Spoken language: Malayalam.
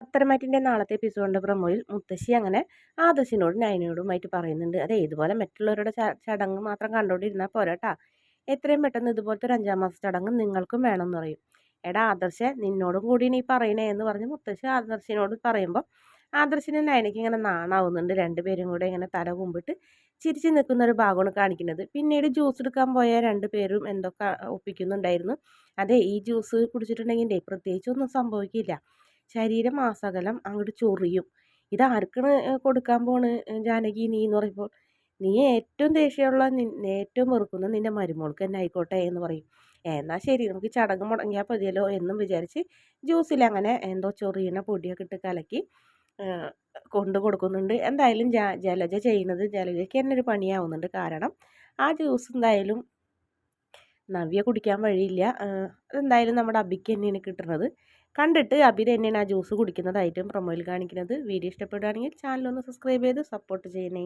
പത്തരമാറ്റിന്റെ നാളത്തെ എപ്പിസോഡിന്റെ പ്രമോയിൽ മുത്തശ്ശി അങ്ങനെ ആദർശിനോടും നയനയോടുമായിട്ട് പറയുന്നുണ്ട്. അതെ ഇതുപോലെ മറ്റുള്ളവരുടെ ചടങ്ങ് മാത്രം കണ്ടുകൊണ്ടിരുന്നാൽ പോരാട്ടാ എത്രയും പെട്ടെന്ന് ഇതുപോലത്തെ ഒരു അഞ്ചാം മാസ ചടങ്ങ് നിങ്ങൾക്കും വേണമെന്ന് പറയും. എടാ ആദർശ നിന്നോടും കൂടി നീ പറയണേ എന്ന് പറഞ്ഞ് മുത്തശ്ശി ആദർശിനോട് പറയുമ്പോൾ ആദർശിനെ നയനയ്ക്ക് ഇങ്ങനെ നാണാവുന്നുണ്ട്. രണ്ടുപേരും കൂടെ ഇങ്ങനെ തല കുമ്പിട്ട് ചിരിച്ച് നിൽക്കുന്ന ഒരു ഭാഗമാണ് കാണിക്കുന്നത്. പിന്നീട് ജ്യൂസ് എടുക്കാൻ പോയ രണ്ടുപേരും എന്തൊക്കെ ഒപ്പിക്കുന്നുണ്ടായിരുന്നു. അതെ ഈ ജ്യൂസ് കുടിച്ചിട്ടുണ്ടെങ്കിൽ പ്രത്യേകിച്ചൊന്നും സംഭവിക്കില്ല. ശരീരം ആസകലം അങ്ങോട്ട് ചൊറിയും. ഇത് ആർക്കാണ് കൊടുക്കാൻ പോണ് ജാനകി നീ എന്ന് പറയുമ്പോൾ നീ ഏറ്റവും ദേഷ്യമുള്ള ഏറ്റവും വെറുക്കുന്ന നിന്റെ മരുമോൾക്ക് തന്നെ ആയിക്കോട്ടെ എന്ന് പറയും. എന്നാൽ ശരി നമുക്ക് ചടങ്ങ് മുടങ്ങിയാൽ മതിയല്ലോ എന്നും വിചാരിച്ച് ജ്യൂസിൽ അങ്ങനെ എന്തോ ചൊറിയണ പൊടിയൊക്കെ ഇട്ട് കലക്കി കൊണ്ടു കൊടുക്കുന്നുണ്ട്. എന്തായാലും ജലജ ചെയ്യുന്നത് ജലജയ്ക്ക് തന്നെ ഒരു പണിയാവുന്നുണ്ട്. കാരണം ആ ജ്യൂസ് എന്തായാലും നവ്യ കുടിക്കാൻ വഴിയില്ല. അതെന്തായാലും നമ്മുടെ അബിക്ക് തന്നെയാണ് കിട്ടുന്നത്. കണ്ടിട്ട് അബി തന്നെയാണ് ആ ജ്യൂസ് കുടിക്കുന്നതായിട്ടും പ്രൊമോയിൽ കാണിക്കുന്നത്. വീഡിയോ ഇഷ്ടപ്പെടുകയാണെങ്കിൽ ഒന്ന് സബ്സ്ക്രൈബ് ചെയ്ത് സപ്പോർട്ട് ചെയ്യണേ.